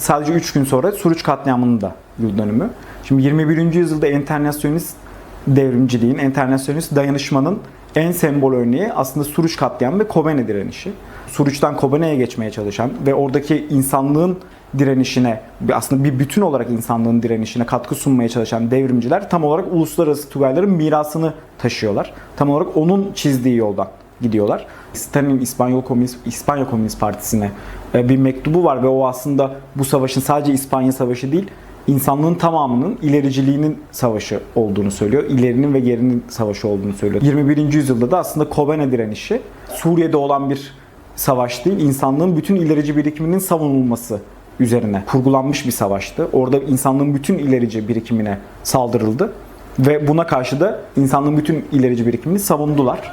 sadece 3 gün sonra Suruç katliamının da yıl dönümü. Şimdi 21. yüzyılda enternasyonist devrimciliğin, enternasyonist dayanışmanın en sembol örneği aslında Suruç katliamı ve Kobane direnişi. Suruç'tan Kobane'ye geçmeye çalışan ve oradaki insanlığın direnişine, aslında bir bütün olarak insanlığın direnişine katkı sunmaya çalışan devrimciler tam olarak uluslararası Tugayların mirasını taşıyorlar. Tam olarak onun çizdiği yoldan gidiyorlar. Stalin'in İspanyol Komünist, İspanya Komünist Partisi'ne e, bir mektubu var ve o aslında bu savaşın sadece İspanya Savaşı değil, insanlığın tamamının ilericiliğinin savaşı olduğunu söylüyor. İlerinin ve gerinin savaşı olduğunu söylüyor. 21. yüzyılda da aslında Kobane direnişi Suriye'de olan bir savaş değil, insanlığın bütün ilerici birikiminin savunulması üzerine kurgulanmış bir savaştı. Orada insanlığın bütün ilerici birikimine saldırıldı ve buna karşı da insanlığın bütün ilerici birikimini savundular.